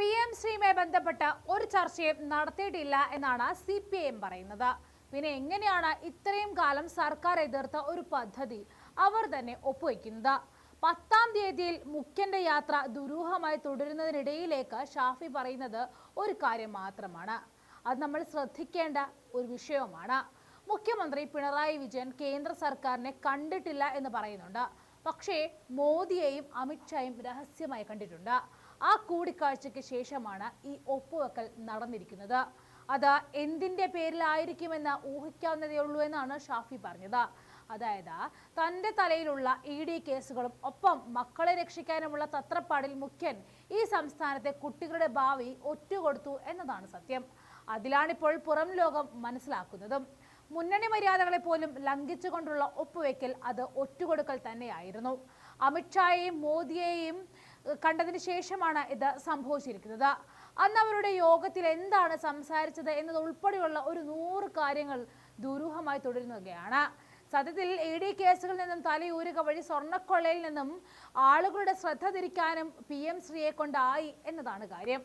P M ശ്രീയുമായി ബന്ധപ്പെട്ട ഒരു ചർച്ചയും നടത്തിയിട്ടില്ല എന്നാണ് സി പി ഐ എം പറയുന്നത്. പിന്നെ എങ്ങനെയാണ് ഇത്രയും കാലം സർക്കാർ എതിർത്ത ഒരു പദ്ധതി അവർ തന്നെ ഒപ്പുവെക്കുന്നത്? പത്താം തീയതിയിൽ മുഖ്യന്റെ യാത്ര ദുരൂഹമായി തുടരുന്നതിനിടയിലേക്ക് ഷാഫി പറയുന്നത് ഒരു കാര്യം മാത്രമാണ്. അത് നമ്മൾ ശ്രദ്ധിക്കേണ്ട ഒരു വിഷയവുമാണ്. മുഖ്യമന്ത്രി പിണറായി വിജയൻ കേന്ദ്ര സർക്കാരിനെ കണ്ടിട്ടില്ല എന്ന് പറയുന്നുണ്ട്. പക്ഷേ മോദിയെയും അമിത്ഷായും രഹസ്യമായി കണ്ടിട്ടുണ്ട്. ആ കൂടിക്കാഴ്ചയ്ക്ക് ശേഷമാണ് ഈ ഒപ്പുവെക്കൽ നടന്നിരിക്കുന്നത്. അത് എന്തിന്റെ പേരിലായിരിക്കുമെന്ന് ഊഹിക്കാവുന്നതേ ഉള്ളൂ എന്നാണ് ഷാഫി പറഞ്ഞത്. അതായത് തന്റെ തലയിലുള്ള ഇ ഡി കേസുകളും ഒപ്പം മക്കളെ രക്ഷിക്കാനുമുള്ള തത്രപ്പാടിൽ മുഖ്യൻ ഈ സംസ്ഥാനത്തെ കുട്ടികളുടെ ഭാവി ഒറ്റുകൊടുത്തു എന്നതാണ് സത്യം. അതിലാണിപ്പോൾ പുറം ലോകം മനസ്സിലാക്കുന്നതും. മുന്നണി മര്യാദകളെ പോലും ലംഘിച്ചുകൊണ്ടുള്ള ഒപ്പുവെക്കൽ അത് ഒറ്റുകൊടുക്കൽ തന്നെയായിരുന്നു. അമിത്ഷായെയും മോദിയെയും കണ്ടതിന് ശേഷമാണ് ഇത് സംഭവിച്ചിരിക്കുന്നത്. അന്ന് അവരുടെ യോഗത്തിൽ എന്താണ് സംസാരിച്ചത് എന്നത് ഉൾപ്പെടെയുള്ള ഒരു നൂറ് കാര്യങ്ങൾ ദുരൂഹമായി തുടരുന്നതൊക്കെയാണ് സത്യത്തിൽ എ ഡി കേസുകളിൽ നിന്നും തലയൂരുക വഴി സ്വർണക്കൊള്ളയിൽ നിന്നും ആളുകളുടെ ശ്രദ്ധ തിരിക്കാനും പി എം ശ്രീയെ കൊണ്ടായി എന്നതാണ് കാര്യം.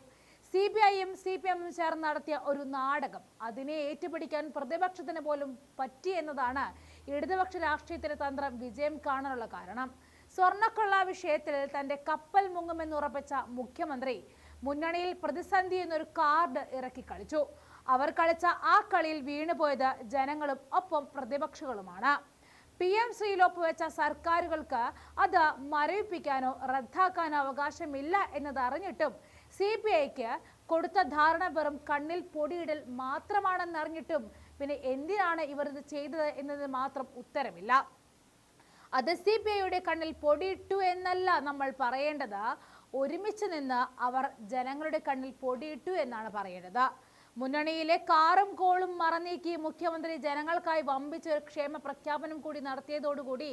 സി പി ഐയും സി പി എമ്മും ചേർന്ന് നടത്തിയ ഒരു നാടകം അതിനെ ഏറ്റുപിടിക്കാൻ പ്രതിപക്ഷത്തിന് പോലും പറ്റി എന്നതാണ് ഇടതുപക്ഷ രാഷ്ട്രീയത്തിലെ തന്ത്രം വിജയം കാണാനുള്ള കാരണം. സ്വർണക്കൊള്ള വിഷയത്തിൽ തന്റെ കപ്പൽ മുങ്ങുമെന്ന് ഉറപ്പിച്ച മുഖ്യമന്ത്രി മുന്നണിയിൽ പ്രതിസന്ധി എന്നൊരു കാർഡ് ഇറക്കി കളിച്ചു. അവർ കളിച്ച ആ കളിയിൽ വീണുപോയത് ജനങ്ങളും ഒപ്പം പ്രതിപക്ഷങ്ങളുമാണ്. പി എം ശ്രീയിൽ വെച്ച സർക്കാരുകൾക്ക് അത് മരവിപ്പിക്കാനോ റദ്ദാക്കാനോ അവകാശമില്ല എന്നത് അറിഞ്ഞിട്ടും സി പി ഐക്ക് കൊടുത്ത ധാരണ വെറും കണ്ണിൽ പൊടിയിടൽ മാത്രമാണെന്നറിഞ്ഞിട്ടും പിന്നെ എന്തിനാണ് ഇവർ ഇത് ചെയ്തത് എന്നതിന് മാത്രം ഉത്തരമില്ല. അത് സി പി ഐയുടെ കണ്ണിൽ പൊടിയിട്ടു എന്നല്ല നമ്മൾ പറയേണ്ടത്. ഒരുമിച്ച് നിന്ന് അവർ ജനങ്ങളുടെ കണ്ണിൽ പൊടിയിട്ടു എന്നാണ് പറയേണ്ടത്. മുന്നണിയിലെ കാറും കോളും മറന്നീക്കി മുഖ്യമന്ത്രി ജനങ്ങൾക്കായി വമ്പിച്ച ഒരു ക്ഷേമ പ്രഖ്യാപനം കൂടി നടത്തിയതോടുകൂടി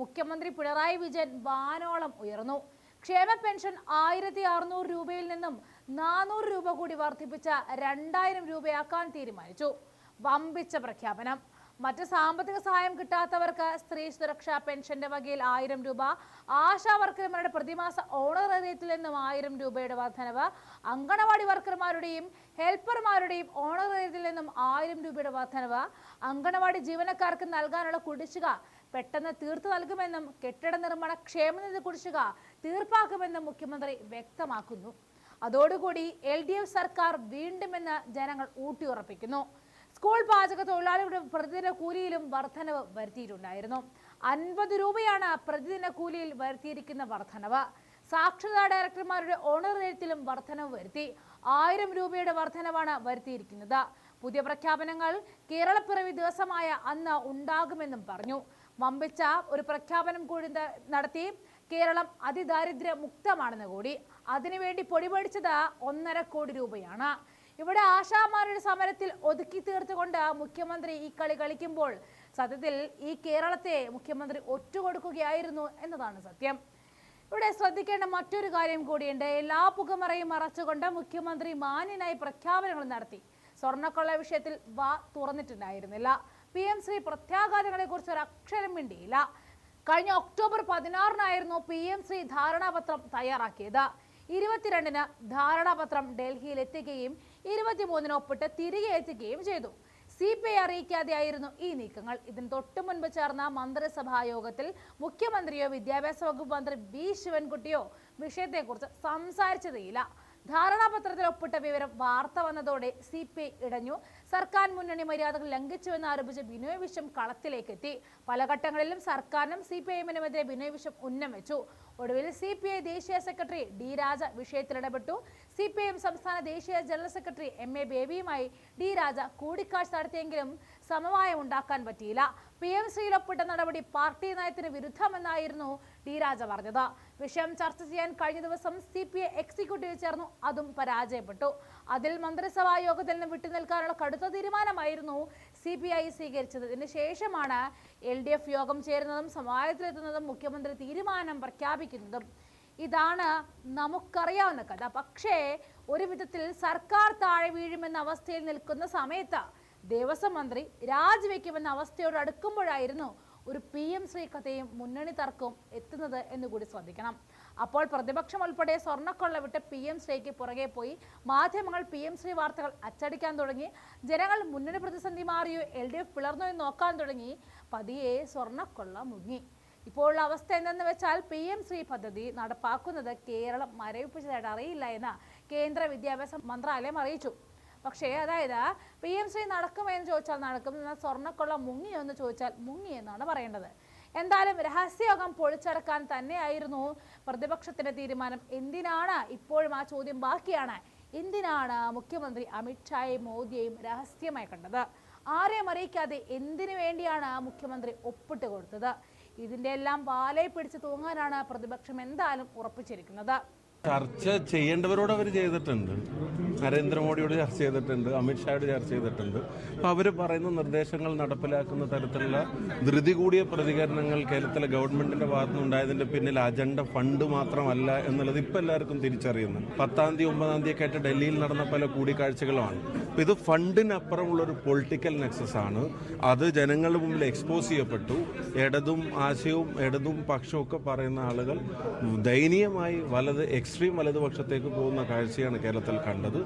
മുഖ്യമന്ത്രി പിണറായി വിജയൻ വാനോളം ഉയർന്നു. ക്ഷേമ പെൻഷൻ ആയിരത്തി അറുന്നൂറ് രൂപയിൽ നിന്നും നാനൂറ് രൂപ കൂടി വർദ്ധിപ്പിച്ച രണ്ടായിരം രൂപയാക്കാൻ തീരുമാനിച്ചു. വമ്പിച്ച പ്രഖ്യാപനം. മറ്റ് സാമ്പത്തിക സഹായം കിട്ടാത്തവർക്ക് സ്ത്രീ സുരക്ഷാ പെൻഷന്റെ വകയിൽ ആയിരം രൂപ ആശാ വർക്കർമാരുടെ പ്രതിമാസ ഓണർ ഓണറേറിയത്തിൽ നിന്നും ആയിരം രൂപയുടെ വർധനവ് അങ്കണവാടി വർക്കർമാരുടെയും ഹെൽപ്പർമാരുടെയും ഓണർ ഓണറേറിയത്തിൽ നിന്നും ആയിരം രൂപയുടെ വർധനവ് അങ്കണവാടി ജീവനക്കാർക്ക് നൽകാനുള്ള കുടിശ്ശിക പെട്ടെന്ന് തീർത്തു നൽകുമെന്നും കെട്ടിട നിർമ്മാണ ക്ഷേമനിധി കുടിശ്ശിക തീർപ്പാക്കുമെന്നും മുഖ്യമന്ത്രി വ്യക്തമാക്കുന്നു. അതോടുകൂടി എൽ ഡി എഫ് സർക്കാർ വീണ്ടുമെന്ന് ജനങ്ങൾ ഊട്ടിയുറപ്പിക്കുന്നു സ്കൂൾ പാചക തൊഴിലാളികളുടെ പ്രതിദിന കൂലിയിലും വർധനവ് വരുത്തിയിട്ടുണ്ടായിരുന്നു. അൻപത് രൂപയാണ് പ്രതിദിന കൂലിയിൽ വരുത്തിയിരിക്കുന്ന വർധനവ്. സാക്ഷരതാ ഡയറക്ടർമാരുടെ ഓണറേറ്റിലും വർധനവ് വരുത്തി. ആയിരം രൂപയുടെ വർധനവാണ് വരുത്തിയിരിക്കുന്നത്. പുതിയ പ്രഖ്യാപനങ്ങൾ കേരളപ്പിറവി ദിവസമായ അന്ന് ഉണ്ടാകുമെന്നും പറഞ്ഞു. വമ്പിച്ച ഒരു പ്രഖ്യാപനം കൂടി നടത്തി. കേരളം അതിദാരിദ്ര്യ മുക്തമാണെന്ന് കൂടി. അതിനുവേണ്ടി പൊടിപൊടിച്ചത് ഒന്നര കോടി രൂപയാണ്. ഇവിടെ ആശാമാരുടെ സമരത്തിൽ ഒതുക്കി തീർത്തുകൊണ്ട് മുഖ്യമന്ത്രി ഈ കളി കളിക്കുമ്പോൾ സത്യത്തിൽ ഈ കേരളത്തെ മുഖ്യമന്ത്രി ഒറ്റുകൊടുക്കുകയായിരുന്നു എന്നതാണ് സത്യം. ഇവിടെ ശ്രദ്ധിക്കേണ്ട മറ്റൊരു കാര്യം കൂടിയുണ്ട്. എല്ലാ പുകമറയും മറച്ചുകൊണ്ട് മുഖ്യമന്ത്രി മാന്യനായി പ്രഖ്യാപനങ്ങൾ നടത്തി. സ്വർണക്കൊള്ള വിഷയത്തിൽ വാ തുറന്നിട്ടുണ്ടായിരുന്നില്ല. പി എം ശ്രീ പ്രത്യാഘാതങ്ങളെ കുറിച്ച് ഒരു അക്ഷരം മിണ്ടിയില്ല. കഴിഞ്ഞ ഒക്ടോബർ പതിനാറിനായിരുന്നു പി എം ശ്രീ ധാരണാപത്രം തയ്യാറാക്കിയത്. ഇരുപത്തിരണ്ടിന് ധാരണാപത്രം ഡൽഹിയിൽ എത്തിക്കുകയും ഇരുപത്തിമൂന്നിന് ഒപ്പിട്ട് തിരികെ എത്തിക്കുകയും ചെയ്തു. സി പി ഐ അറിയിക്കാതെയായിരുന്നു ഈ നീക്കങ്ങൾ. ഇതിന് തൊട്ടു മുൻപ് ചേർന്ന മന്ത്രിസഭാ യോഗത്തിൽ മുഖ്യമന്ത്രിയോ വിദ്യാഭ്യാസ വകുപ്പ് മന്ത്രി വി. ശിവൻകുട്ടിയോ വിഷയത്തെക്കുറിച്ച് സംസാരിച്ചതേയില്ല. ധാരണാപത്രത്തിൽ ഒപ്പിട്ട വിവരം വാർത്ത വന്നതോടെ സി പി ഐ ഇടഞ്ഞു. സർക്കാർ മുന്നണി മര്യാദകൾ ലംഘിച്ചുവെന്ന് ആരോപിച്ച് ബിനോയ് വിശ്വം കളത്തിലേക്കെത്തി. പല ഘട്ടങ്ങളിലും സർക്കാരിനും സി പി ഐഎമ്മിനുമെതിരെ ബിനോയ് വിശ്വം ഉന്നം വെച്ചു. ഒടുവിൽ സി പി ഐ ദേശീയ സെക്രട്ടറി ഡി രാജ വിഷയത്തിൽ ഇടപെട്ടു സി പി എം സംസ്ഥാന ദേശീയ ജനറൽ സെക്രട്ടറി എം എ ബേബിയുമായി ഡി രാജ കൂടിക്കാഴ്ച നടത്തിയെങ്കിലും സമവായം ഉണ്ടാക്കാൻ പറ്റിയില്ല. പി എം ശ്രീയിൽ ഒപ്പിട്ട നടപടി പാർട്ടി നയത്തിന് വിരുദ്ധമെന്നായിരുന്നു ഡി രാജ പറഞ്ഞത്. വിഷയം ചർച്ച ചെയ്യാൻ കഴിഞ്ഞ ദിവസം സി പി ഐ എക്സിക്യൂട്ടീവ് ചേർന്നു. അതും പരാജയപ്പെട്ടു. അതിൽ മന്ത്രിസഭാ യോഗത്തിൽ നിന്ന് വിട്ടുനിൽക്കാനുള്ള കടുത്ത തീരുമാനമായിരുന്നു സി പി ഐ സ്വീകരിച്ചത് ഇതിന് ശേഷമാണ് എൽ ഡി എഫ് യോഗം ചേരുന്നതും സമവായത്തിലെത്തുന്നതും മുഖ്യമന്ത്രി തീരുമാനം പ്രഖ്യാപിക്കുന്നതും. ഇതാണ് നമുക്കറിയാവുന്ന കഥ. പക്ഷേ ഒരു വിധത്തിൽ സർക്കാർ താഴെ വീഴുമെന്ന അവസ്ഥയിൽ നിൽക്കുന്ന സമയത്ത് ദേവസ്വം മന്ത്രി രാജിവെക്കുമെന്ന അവസ്ഥയോട് അടുക്കുമ്പോഴായിരുന്നു ഒരു പി എം ശ്രീ കഥയും മുന്നണി തർക്കവും എത്തുന്നത് എന്നുകൂടി ശ്രദ്ധിക്കണം. അപ്പോൾ പ്രതിപക്ഷം ഉൾപ്പെടെ സ്വർണക്കൊള്ള വിട്ട് പി എം ശ്രീക്ക് പുറകെ പോയി മാധ്യമങ്ങൾ പി എം ശ്രീ വാർത്തകൾ അച്ചടിക്കാൻ തുടങ്ങി. ജനങ്ങൾ മുന്നണി പ്രതിസന്ധി മാറിയോ എൽ ഡി എഫ് പിളർന്നോ എന്ന് നോക്കാൻ തുടങ്ങി. പതിയെ സ്വർണക്കൊള്ള മുങ്ങി. ഇപ്പോഴുള്ള അവസ്ഥ എന്തെന്ന് വെച്ചാൽ പി എം ശ്രീ പദ്ധതി നടപ്പാക്കുന്നത് കേരളം മരവിപ്പിച്ചതായിട്ട് അറിയില്ല എന്ന് കേന്ദ്ര വിദ്യാഭ്യാസ മന്ത്രാലയം അറിയിച്ചു. പക്ഷേ അതായത് പി എം ശ്രീ നടക്കുമെന്ന് ചോദിച്ചാൽ നടക്കും എന്നാൽ സ്വർണക്കൊള്ള മുങ്ങിയോ എന്ന് ചോദിച്ചാൽ മുങ്ങി എന്നാണ് പറയേണ്ടത്. എന്തായാലും രഹസ്യയോഗം പൊളിച്ചടക്കാൻ തന്നെയായിരുന്നു പ്രതിപക്ഷത്തിന്റെ തീരുമാനം. എന്തിനാണ് ഇപ്പോഴും ആ ചോദ്യം ബാക്കിയാണ്? എന്തിനാണ് മുഖ്യമന്ത്രി അമിത്ഷായെയും മോദിയെയും രഹസ്യമായി കണ്ടത്? ആരെയും അറിയിക്കാതെ എന്തിനു വേണ്ടിയാണ് മുഖ്യമന്ത്രി ഒപ്പിട്ട് കൊടുത്തത്? ഇതിന്റെ എല്ലാം വാലയെ പിടിച്ച് തൂങ്ങാനാണ് പ്രതിപക്ഷം എന്തായാലും ഉറപ്പിച്ചിരിക്കുന്നത്. ചർച്ച ചെയ്യേണ്ടവരോട് അവർ ചെയ്തിട്ടുണ്ട്. നരേന്ദ്രമോദിയോട് ചർച്ച ചെയ്തിട്ടുണ്ട് അമിത്ഷായോട് ചർച്ച ചെയ്തിട്ടുണ്ട്. അപ്പോൾ അവർ പറയുന്ന നിർദ്ദേശങ്ങൾ നടപ്പിലാക്കുന്ന തരത്തിലുള്ള ധൃതി കൂടിയ പ്രതികരണങ്ങൾ കേരളത്തിലെ ഗവൺമെന്റിന്റെ ഭാഗത്തുനിന്ന് ഉണ്ടായതിന്റെ പിന്നിൽ അജണ്ട ഫണ്ട് മാത്രമല്ല എന്നുള്ളത് ഇപ്പം എല്ലാവർക്കും തിരിച്ചറിയുന്നു പത്താം തീയതി ഒമ്പതാം തീയതി ഒക്കെ ആയിട്ട് ഡൽഹിയിൽ നടന്ന പല കൂടിക്കാഴ്ചകളുമാണ്. അപ്പോൾ ഇത് ഫണ്ടിനപ്പുറമുള്ള ഒരു പൊളിറ്റിക്കൽ നെക്സസ് ആണ്. അത് ജനങ്ങളുടെ മുമ്പിൽ എക്സ്പോസ് ചെയ്യപ്പെട്ടു. ഇടതും ആശയവും ഇടതും പക്ഷവും ഒക്കെ പറയുന്ന ആളുകൾ ദയനീയമായി വലത് എക്സ്ട്രീം വലതുപക്ഷത്തേക്ക് പോകുന്ന കാഴ്ചയാണ് കേരളത്തിൽ കണ്ടത്.